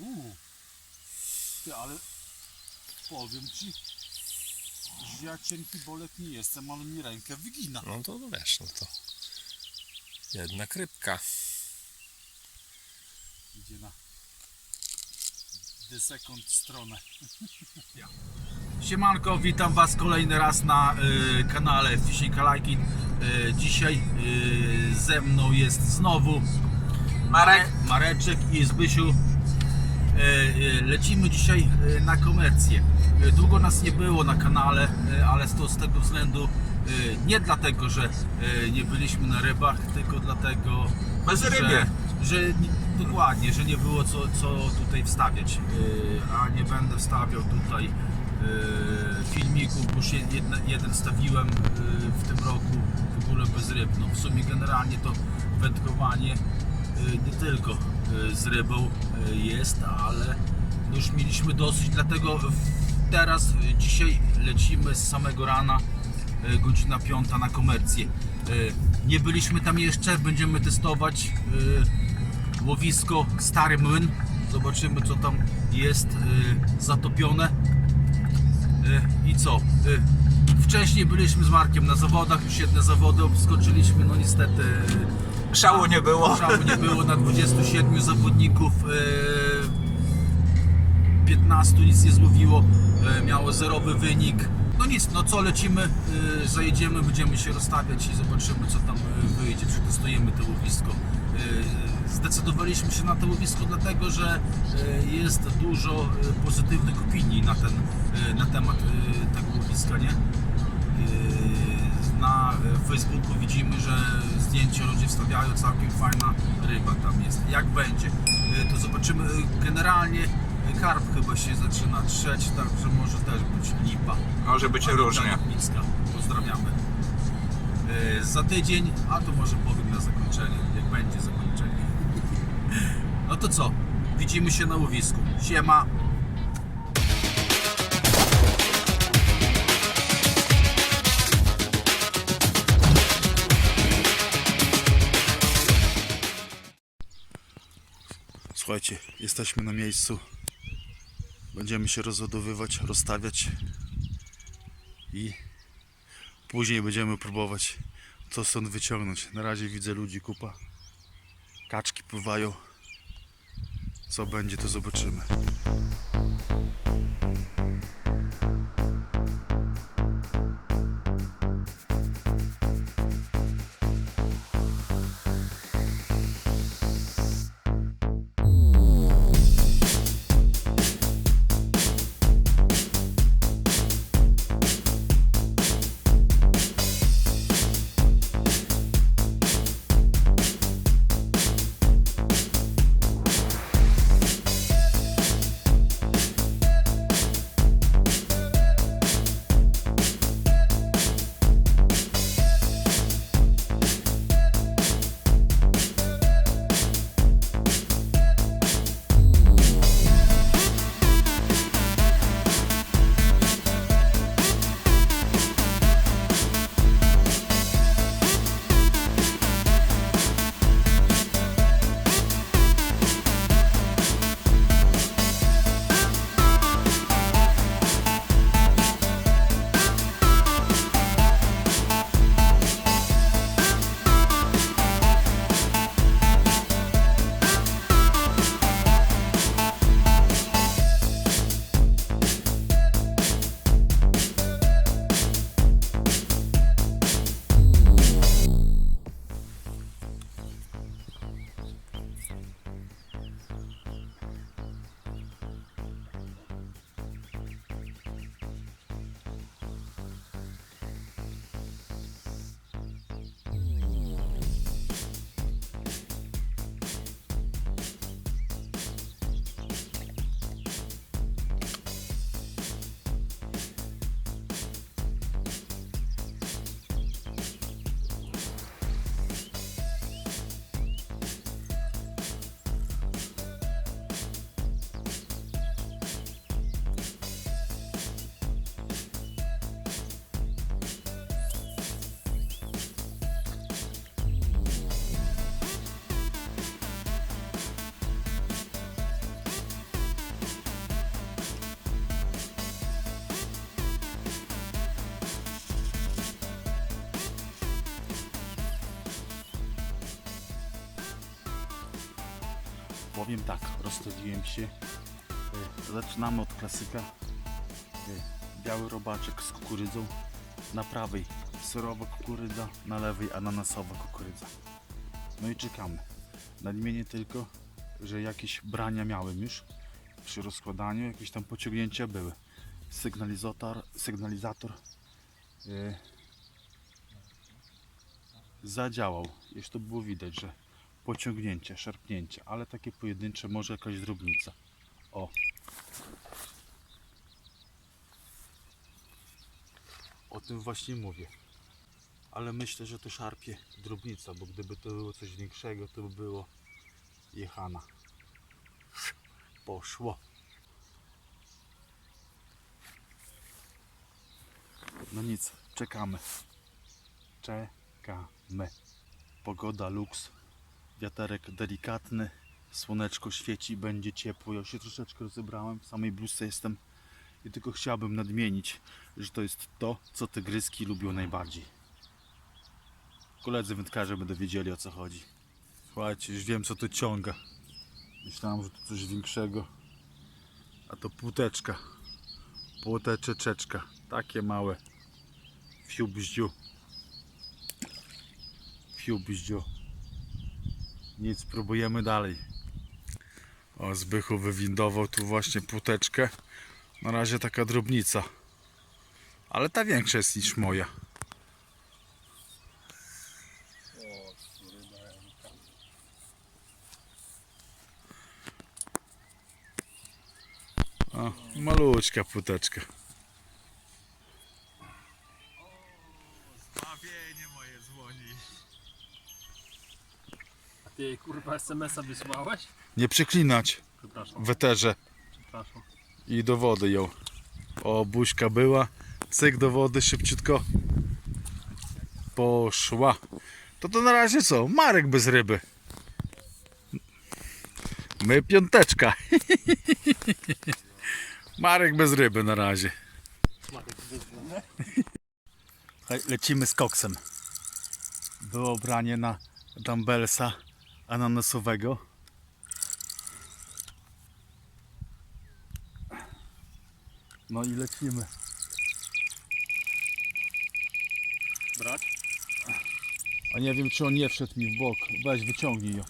Uuu. Ty, ale powiem ci, że ja cienki bolek nie jestem, ale mi rękę wygina. No to wiesz, no to jedna krybka. Idzie na second stronę. Siemanko, witam Was kolejny raz na y, kanale Fishing Kalajkin. Y, dzisiaj y, ze mną jest znowu Marek, Mareczek i Zbysiu. Y, y, lecimy dzisiaj y, na komercję. Długo nas nie było na kanale, ale to z tego względu nie dlatego, że nie byliśmy na rybach, tylko dlatego, Bez że, że nie- dokładnie, że nie było co, co tutaj wstawiać. A nie będę wstawiał tutaj filmików, bo już jeden stawiłem w tym roku w ogóle bez ryb. No, w sumie generalnie to wędkowanie nie tylko z rybą y, jest, ale no już mieliśmy dosyć, dlatego teraz, y, dzisiaj lecimy z samego rana, y, godzina piąta na komercję. Nie byliśmy tam jeszcze, będziemy testować łowisko Stary Młyn. Zobaczymy co tam jest zatopione. I co? Wcześniej byliśmy z Markiem na zawodach, już jedne zawody obskoczyliśmy, no niestety Szału nie było. Szału nie było na 27 zawodników. e, 15 nic nie złowiło, e, miało zerowy wynik. No nic, no co lecimy, e, zajedziemy, będziemy się rozstawiać i zobaczymy co tam e, wyjdzie, przetestujemy to łowisko. E, Zdecydowaliśmy się na to łowisko dlatego, że e, jest dużo e, pozytywnych opinii na, ten, e, na temat e, tego łowiska, nie? Na Facebooku widzimy, że zdjęcia ludzie wstawiają, całkiem fajna ryba tam jest. Jak będzie, yy, to zobaczymy. Yy, Generalnie yy, karp chyba się zaczyna trzeć, także może też być lipa. Może być Anita różnie. Lipnicka. Pozdrawiamy. Za tydzień, a to może powiem na zakończenie, jak będzie zakończenie. No to co? Widzimy się na łowisku. Siema. Słuchajcie, jesteśmy na miejscu. Będziemy się rozładowywać, rozstawiać i później będziemy próbować co stąd wyciągnąć. Na razie widzę ludzi kupa. Kaczki pływają. Co będzie, to zobaczymy. Powiem tak, rozstawiłem się. Y, Zaczynamy od klasyka. Y, Biały robaczek z kukurydzą. Na prawej surowa kukurydza, na lewej ananasowa kukurydza. No i czekamy. Nadmienię tylko, że jakieś brania miałem już przy rozkładaniu, jakieś tam pociągnięcia były. Sygnalizator, sygnalizator y, zadziałał. Już to było widać, że pociągnięcie, szarpnięcie, ale takie pojedyncze, może jakaś drobnica. O. O tym właśnie mówię. Ale myślę, że to szarpie drobnica, bo gdyby to było coś większego, to by było jechana. Poszło. No nic, czekamy. Czekamy. Pogoda luks. Wiaterek delikatny. Słoneczko świeci, będzie ciepło. Ja się troszeczkę rozebrałem. W samej bluzce jestem. I tylko chciałbym nadmienić, że to jest to, co tygryski lubią najbardziej. Koledzy wędkarze będą wiedzieli o co chodzi. Słuchajcie, już wiem co to ciąga. Myślałem, że to coś większego. A to płóteczka. Płoteczeczeczka. Takie małe. Fiu bździu. Nic, próbujemy dalej. O, Zbychu wywindował tu właśnie płóteczkę. Na razie taka drobnica. Ale ta większa jest niż moja. O, maluczka płóteczka. Ty kurwa SMS-a wysłałeś? Nie przeklinać Przepraszam, w eterze przepraszam. i do wody ją. O, buźka była. Cyk do wody szybciutko. Poszła. To to na razie co? Marek bez ryby. My piąteczka. Marek bez ryby na razie. Lecimy z koksem. Było branie na dumbbellsa ananasowego. No i lecimy. Brak? A nie wiem czy on nie wszedł mi w bok. Weź wyciągnij ją.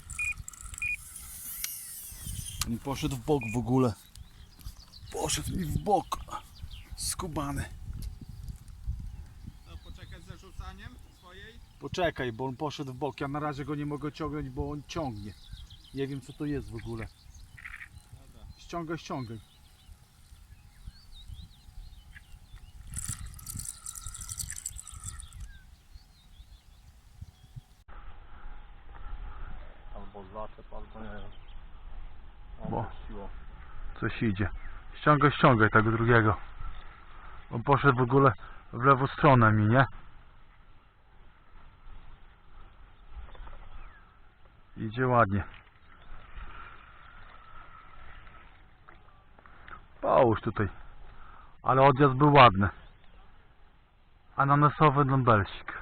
Nie poszedł w bok w ogóle. Poszedł mi w bok. Skubany. No poczekać z zarzucaniem swojej? Poczekaj, bo on poszedł w bok. Ja na razie go nie mogę ciągnąć, bo on ciągnie. Nie wiem co to jest w ogóle. Ściągaj, ściągaj. Albo zaczep, albo nie wiem. Bo- Coś idzie. Ściągaj, ściągaj tego drugiego. On poszedł w ogóle w lewą stronę mi, nie? Idzie ładnie. Połóż tutaj. Ale odjazd był ładny. Ananasowy dąbelsik.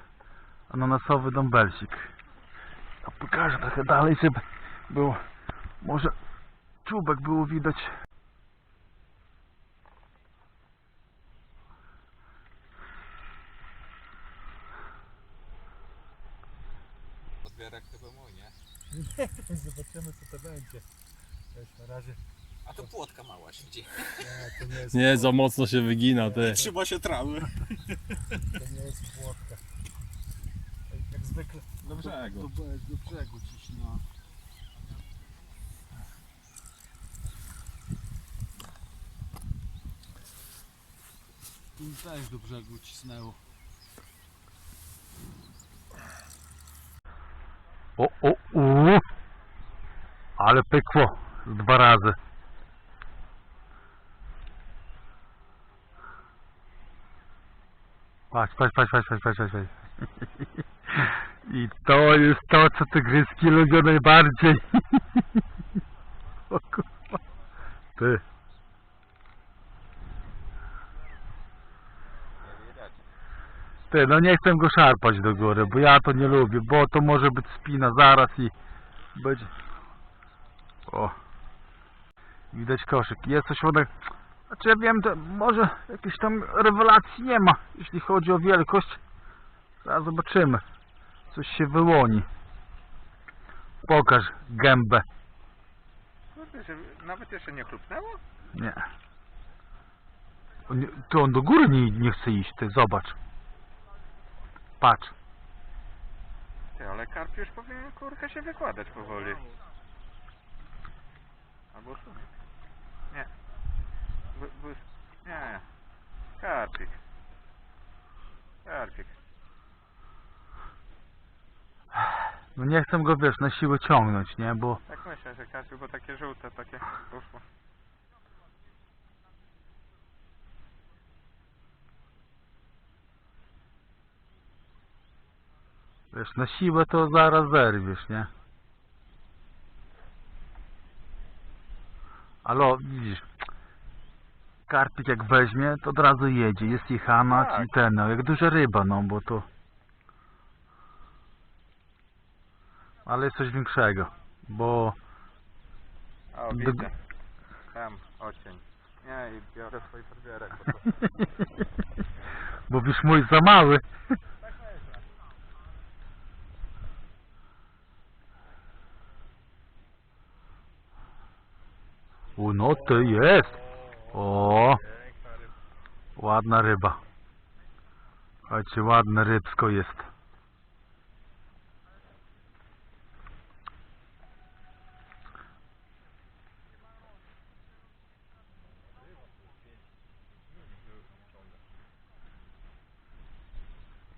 Ananasowy dąbelsik. A pokażę trochę dalej, żeby było może czubek było widać. Odbierak chyba mój, nie? Zobaczymy co to będzie. Wiesz, na razie A to płotka mała siedzi. nie, to nie jest, Nie, za mocno się wygina, ty. Trzyma się trawy. to nie jest płotka. Jak zwykle Do brzegu. do, do, do brzegu ciśna. Tu też do brzegu cisnęło. O, o, u. Ale pykło dwa razy. Patrz, patrz, patrz, patrz, patrz, patrz. patrz. I to jest to, co tygryski lubią najbardziej. O kurwa. Ty. Ty, no nie chcę go szarpać do góry, bo ja to nie lubię, bo to może być spina zaraz i będzie... O. Widać koszyk. Jest coś woda. Znaczy ja wiem, to może jakiejś tam rewelacji nie ma, jeśli chodzi o wielkość. Zaraz zobaczymy. Coś się wyłoni. Pokaż gębę. Kurde, że nawet jeszcze nie chlupnęło? Nie. On, tu on do góry nie, nie chce iść, ty zobacz. Patrz. Ty, ale karp już powinien kurka się wykładać powoli. Albo tu. Nie. Bu, nie. Karpik. Karpik. No nie chcę go, wiesz, na siłę ciągnąć, nie? Bo Tak myślę, że karpik, bo takie żółte, takie poszło. wiesz, na siłę to zaraz zerwiesz, nie? Ale widzisz, karpik jak weźmie, to od razu jedzie. Jest i hamacz Tak. i ten, no, jak duża ryba, no, bo to... Ale jest coś większego, bo... O, Do- widzę. Tam, ocień. Nie, i biorę swój podbierek. bo wiesz, mój za mały. U, no to jest. O, ładna ryba. Słuchajcie, ładne rybsko jest.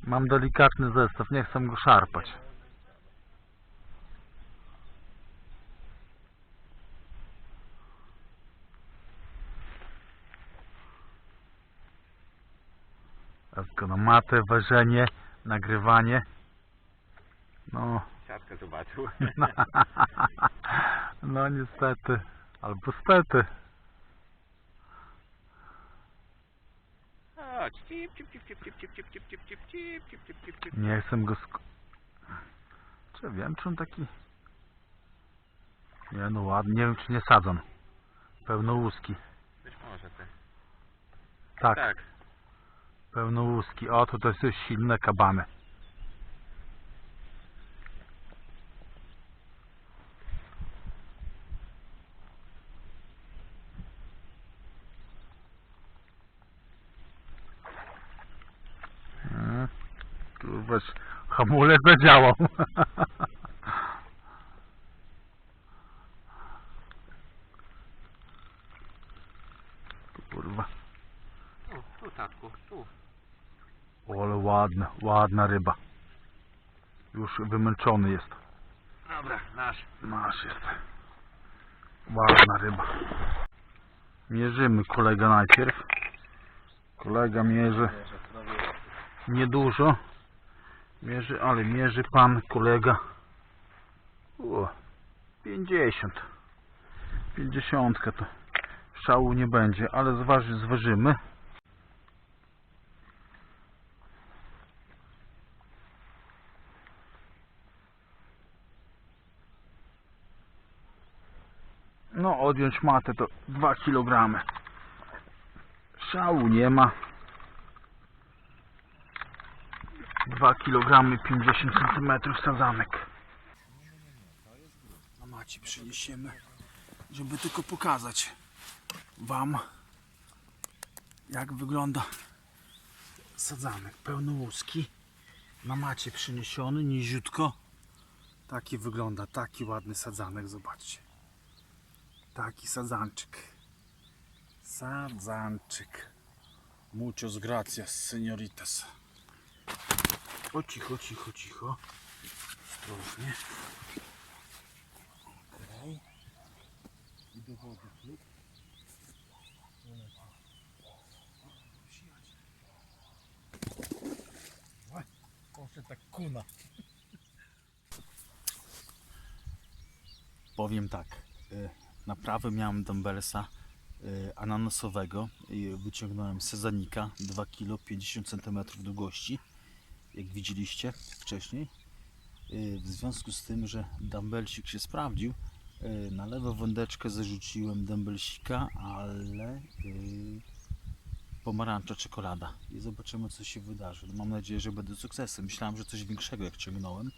Mam delikatny zestaw, nie chcę go szarpać. Astronomatę, ważenie, nagrywanie. No. Siatkę zobaczył. No, no niestety. Albo stety. Nie chcę go sk... Czy wiem, czy on taki... Nie no ładnie, nie wiem czy nie sadzam. Pełno łuski. Być może ty. Tak. tak pełno łuski. O, to to jest silne kabany. Mm, Tu weź hamulec. Kurwa. Tu, tu, tatku, tu. Ale ładna, ładna ryba. Już wymęczony jest. Dobra, nasz. Masz jest. Ładna ryba. Mierzymy kolega najpierw. Kolega mierzy niedużo. Mierzy, ale mierzy pan kolega. O, 50. 50 to szału nie będzie, ale zważy, zważymy. No, odjąć matę to 2 kg. Szału nie ma. 2 kg 50 cm sadzanek. Na macie przyniesiemy, żeby tylko pokazać Wam, jak wygląda sadzanek. Pełno łuski. Na macie przyniesiony, niziutko. Taki wygląda, taki ładny sadzanek, zobaczcie. Taki sadzanczyk. Sadzanczyk. Muchos gracias, señoritas. O cicho, cicho, cicho. Ostrożnie. Okej. I do wody klub. Tak kuna. Powiem tak. y, Naprawy miałem dumbbellsa y, ananasowego i wyciągnąłem sezanika 2 kg 50 cm długości jak widzieliście wcześniej Y, w związku z tym, że dumbbellsik się sprawdził Y, Na lewą wądeczkę zarzuciłem dębelsika, ale pomarańcza czekolada. I zobaczymy co się wydarzy. Mam nadzieję, że będę sukcesem. Myślałem, że coś większego jak ciągnąłem.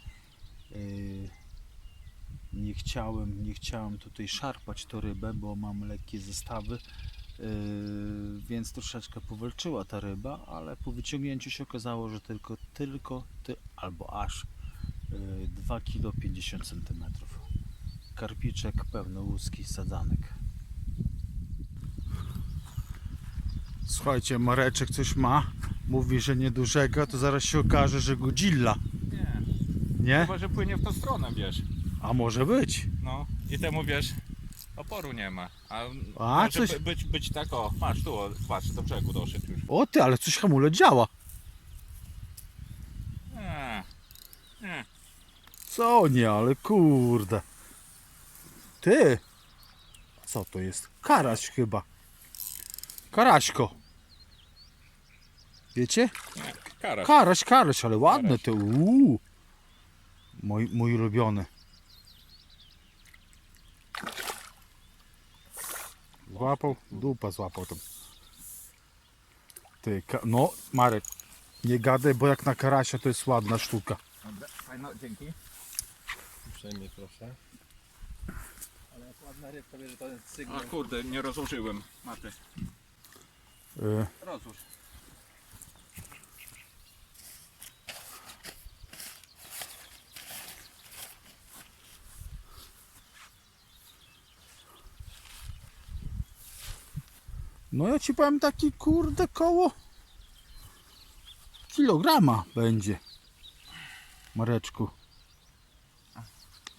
Nie chciałem, nie chciałem tutaj szarpać to rybę, bo mam lekkie zestawy. Yy, więc troszeczkę powalczyła ta ryba, ale po wyciągnięciu się okazało, że tylko, tylko ty, albo aż yy, 2 kg 50 cm. Karpiczek pełnołuski sadzanek. Słuchajcie, Mareczek coś ma, mówi, że niedużego, to zaraz się okaże, że Godzilla, Nie. nie? Chyba, że płynie w tą stronę, wiesz. A może być. No i temu wiesz, oporu nie ma. A, A, może coś- by- być, być tak o, masz tu, o, patrz, do brzegu doszedł już. O ty, ale coś hamulec działa. Nie. Nie. Co nie, ale kurde. Ty. Co to jest? Karaś chyba. Karaśko. Wiecie? nie. Karaś. Karaś, karaś, ale Karaś. ty. Uuu. Mój, mój ulubiony. Złapał? Dupa złapał tam. Ty, ka- no Marek, nie gadaj, bo jak na karasia to jest ładna sztuka. Fajno, dzięki. Uprzejmie proszę. Ale jak ładna rybka, wie, że to jest A sygnał. kurde, nie rozłożyłem. Maty, Y, rozłóż. No ja ci powiem taki kurde koło kilograma będzie. Mareczku.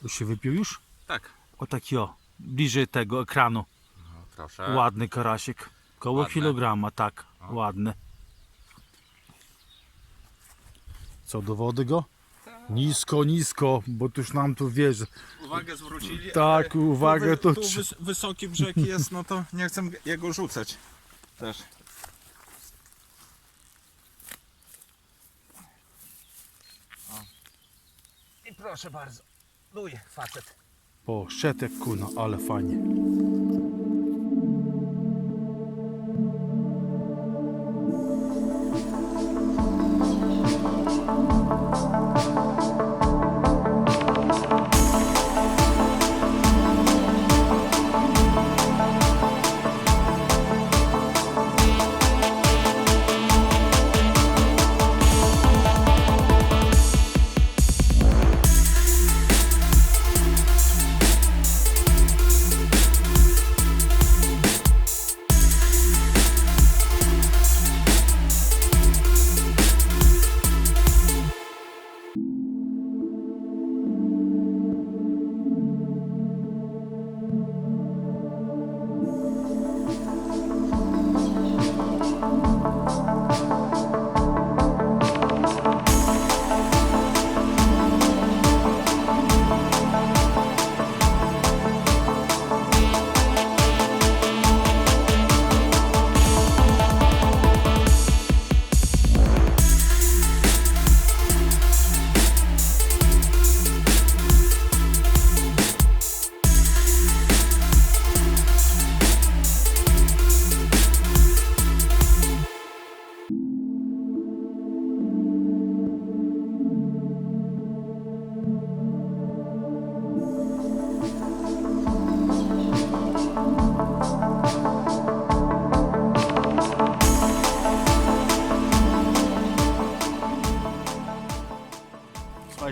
Już się wypił już? Tak. O taki o, bliżej tego ekranu. No, proszę. Ładny karasiek. Koło Ładny. kilograma, tak. O. Ładny. Co, do wody go? Nisko, nisko, bo tuż nam tu wierzy. Uwagę zwrócili. Tak, ale uwagę, tu, to tu wys- wysoki brzeg jest, no to nie chcę jego rzucać. Też. I proszę bardzo. Luj, facet. O, szczetek kuna, ale fajnie.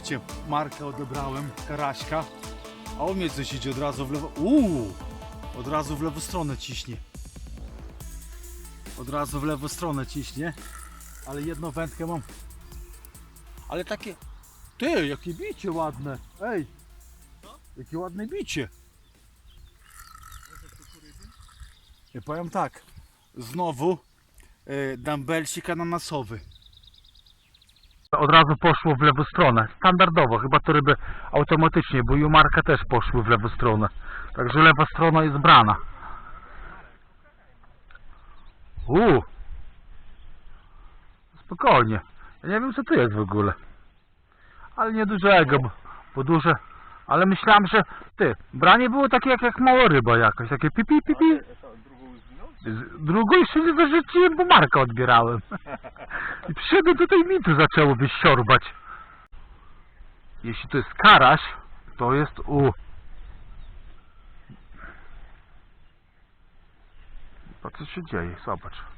Słuchajcie, markę odebrałem, karaśka, a on mnie coś idzie od razu w lewo. Uuu! Od razu w lewą stronę ciśnie. Od razu w lewą stronę ciśnie. Ale jedną wędkę mam. Ale takie. Ty, jakie bicie ładne! Ej! Jakie ładne bicie! Ja powiem tak. Znowu e, dumbbellsik ananasowy od razu poszło w lewą stronę. Standardowo, chyba to ryby automatycznie, bo i u Marka też poszły w lewą stronę. Także lewa strona jest brana. Uuu. Spokojnie. Ja nie wiem co tu jest w ogóle. Ale niedużego, bo, bo duże, Ale myślałem, że ty, branie było takie jak, jak mała ryba jakaś, takie pipi pipi. Drugą jeszcze nie zarzuciłem, bo Marka odbierałem. I przyszedłem tutaj mi tu zaczęło wysiorbać. Jeśli to jest karaś, to jest u. A co się dzieje? Zobacz.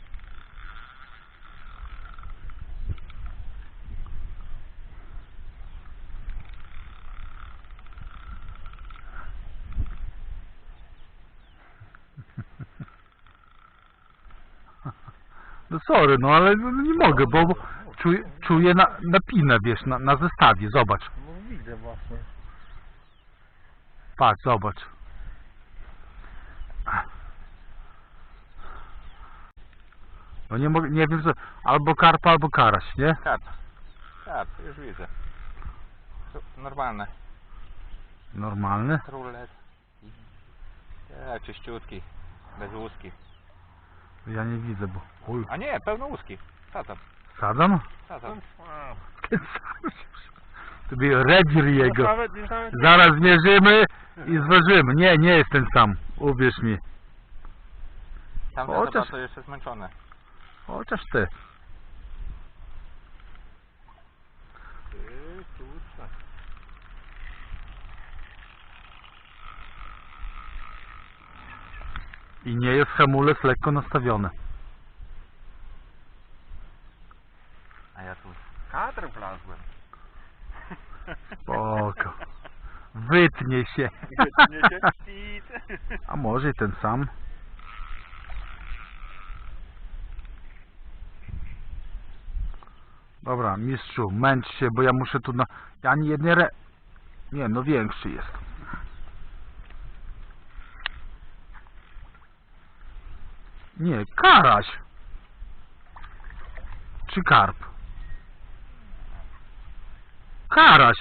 No sorry, no ale no, nie mogę, bo bo czuję, czuję na, napinę, wiesz, na, na zestawie, zobacz. No widzę właśnie. Patrz, zobacz. No nie mogę, nie wiem co, albo karpa, albo karaś, nie? Karp. Karp, już widzę. To Normalne. Normalny. Trulet. Tak, czyściutki. Bez łuski. Ja nie widzę, bo... Uj, A nie, pełno łuski. Tam? sadzam? Tam? Ten sam się... To był rewir jego. Nawet, już nawet Zaraz zmierzymy i zważymy. Nie, nie jest ten sam. Uwierz mi. Tamten Chociaż- to jeszcze zmęczone. Chociaż ty. Ty, kurczę. I nie jest hamulec lekko nastawiony. A ja tu kadr wlazłem. Spoko. Wytnie się. Nie się. A może i ten sam. Dobra, mistrzu, męcz się, bo ja muszę tu na... Ja ani jednej re... Nie, no większy jest. Nie, karaś. Czy karp? Karaś.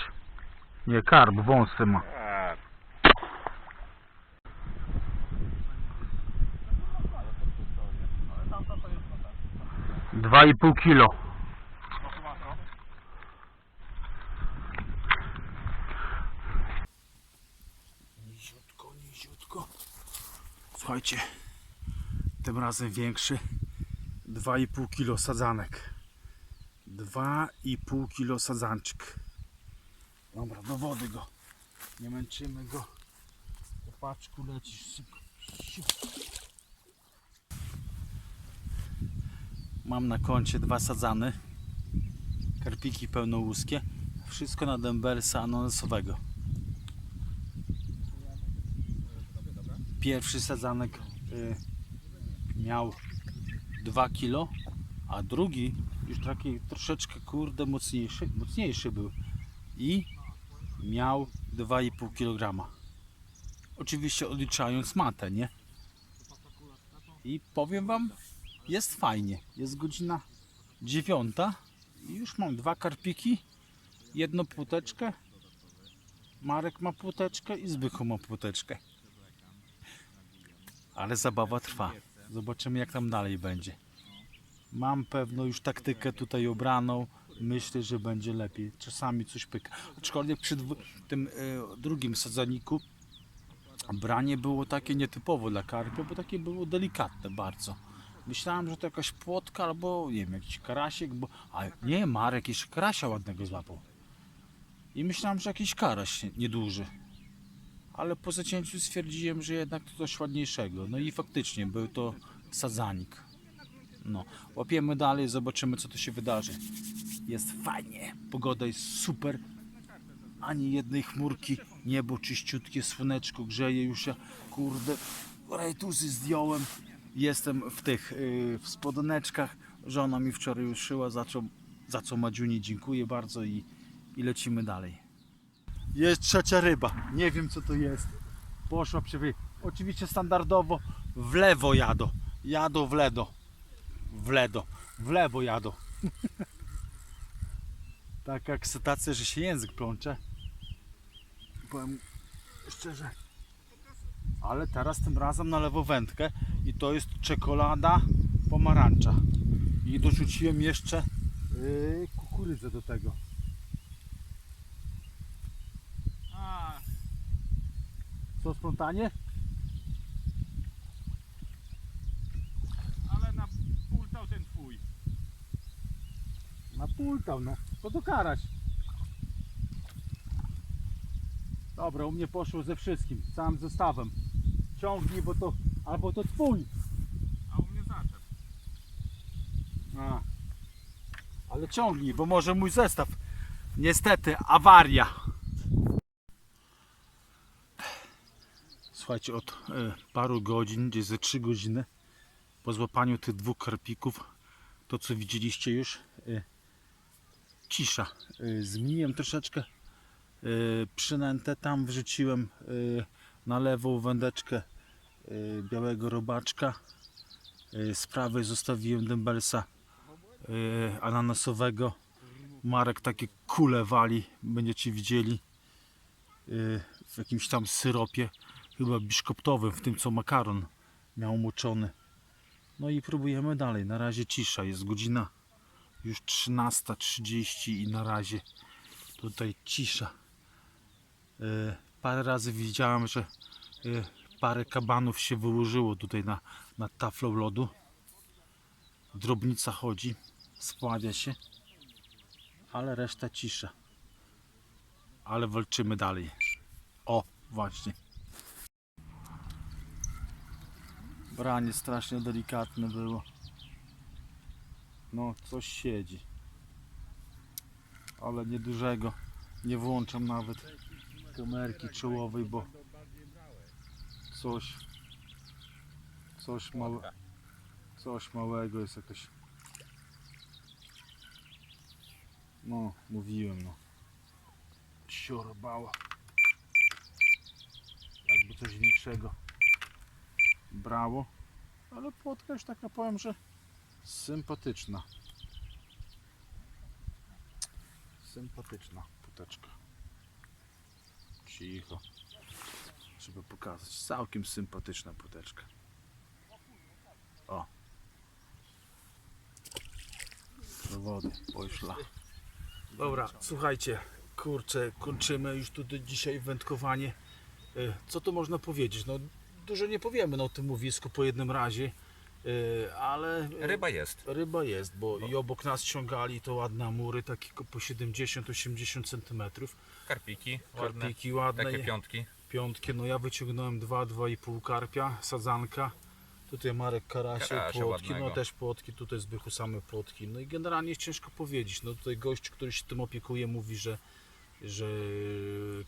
Nie, karp, wąsy ma. Dwa i pół kilo. Niziutko, niziutko. Słuchajcie, tym razem większy. 2,5 kilo sadzanek. 2,5 kilo sadzanczyk. Dobra, do wody go. Nie męczymy go. Po paczku lecisz. Siup. Mam na koncie dwa sadzany. Karpiki pełnołuskie. Wszystko na dębelsa ananasowego. Pierwszy sadzanek y, miał 2 kilo, a drugi już taki troszeczkę kurde mocniejszy, mocniejszy był i miał 2,5 kg. Oczywiście odliczając matę, nie? I powiem wam, jest fajnie. Jest godzina dziewiąta i już mam dwa karpiki, jedną płoteczkę. Marek ma płoteczkę i Zbychu ma płoteczkę. Ale zabawa trwa. Zobaczymy jak tam dalej będzie. Mam pewną już taktykę tutaj obraną. Myślę, że będzie lepiej. Czasami coś pyka. Aczkolwiek przy tym e, drugim sadzaniku branie było takie nietypowo dla karpia, bo takie było delikatne bardzo. Myślałem, że to jakaś płotka albo nie wiem, jakiś karasiek, bo... A nie, Marek jeszcze karasia ładnego złapał. I myślałem, że jakiś karaś nie- nieduży. Ale po zacięciu stwierdziłem, że jednak to coś ładniejszego. No i faktycznie był to sadzanik. No, łapiemy dalej, zobaczymy co tu się wydarzy. Jest fajnie, pogoda jest super. Ani jednej chmurki, niebo czyściutkie, słoneczko grzeje już ja, kurde, rajtusy zdjąłem. Jestem w tych, yy, w spodeneczkach. Żona mi wczoraj już szyła, za co, za co Madziuni dziękuję bardzo i, i lecimy dalej. Jest trzecia ryba, nie wiem co to jest. Poszła przy. Oczywiście standardowo w lewo jado. Jado w ledo. W ledo. W lewo jado. Taka ekscytacja, że się język plącze. Powiem szczerze. Ale teraz tym razem na lewo wędkę i to jest czekolada pomarańcza. I dorzuciłem jeszcze yy, kukurydzę do tego. Co spontanie? Ale na pultał ten twój. Napultał, no. To dokarać. Dobra, u mnie poszło ze wszystkim, całym zestawem. Ciągnij, bo to, albo to twój. A u mnie zaczep. A. Ale ciągnij, bo może mój zestaw. Niestety, awaria. Słuchajcie, od e, paru godzin, gdzieś ze 3 godziny, po złapaniu tych dwóch karpików, to co widzieliście już, e, cisza. E, zmieniłem troszeczkę przynętę, tam wrzuciłem na lewą wędeczkę białego robaczka. Z prawej zostawiłem dębelsa ananasowego. Marek takie kule wali, będziecie widzieli w jakimś tam syropie, chyba biszkoptowym, w tym co makaron miał moczony. No i próbujemy dalej. Na razie cisza, jest godzina już 13.30 i na razie tutaj cisza. E, Parę razy widziałem, że e, parę kabanów się wyłożyło tutaj na, na taflą lodu. Drobnica chodzi, spławia się, ale reszta cisza. Ale walczymy dalej. O, właśnie. Branie strasznie delikatne było. No, coś siedzi. Ale niedużego. Nie włączam nawet kamerki czołowej, bo coś coś małe coś małego jest jakoś no mówiłem no siorbała jakby coś większego brało ale płotka już taka powiem, że sympatyczna sympatyczna płoteczka cicho żeby pokazać. Całkiem sympatyczna płoteczka. O. Do wody poszła. Dobra, słuchajcie, kurczę, kończymy już tutaj dzisiaj wędkowanie. E, Co tu można powiedzieć? No dużo nie powiemy na o tym mówisku po jednym razie, e, ale Ryba jest. ryba jest, bo i obok nas ściągali to ładne amury, takie po 70-80 cm. Karpiki ładne. Karpiki ładne. Takie piątki. piątkę, no ja wyciągnąłem 2, 2,5 karpia, sadzanka. Tutaj Marek Karasia płotki, no ładnego. też płotki, tutaj Zbychu same płotki. No i generalnie ciężko powiedzieć. No tutaj gość, który się tym opiekuje mówi, że, że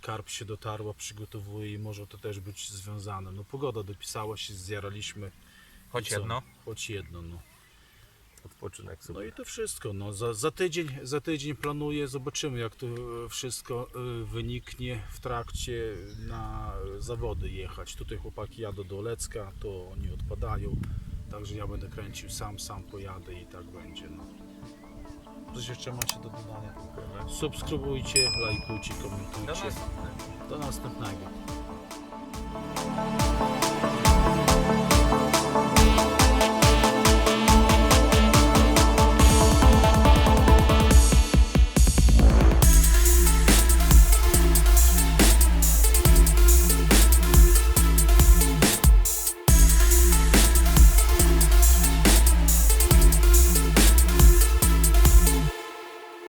karp się dotarła, przygotowuje i może to też być związane. No pogoda dopisała się, zjaraliśmy. Choć jedno. Choć jedno, no. Odpoczynek No i to wszystko. No, za, za, tydzień, za tydzień planuję, zobaczymy jak to wszystko e, wyniknie w trakcie na zawody jechać. Tutaj chłopaki jadą do Olecka, to oni odpadają. Także ja będę kręcił sam, sam pojadę i tak będzie. No coś jeszcze macie do dodania. Subskrybujcie, lajkujcie, komentujcie. Do następnego.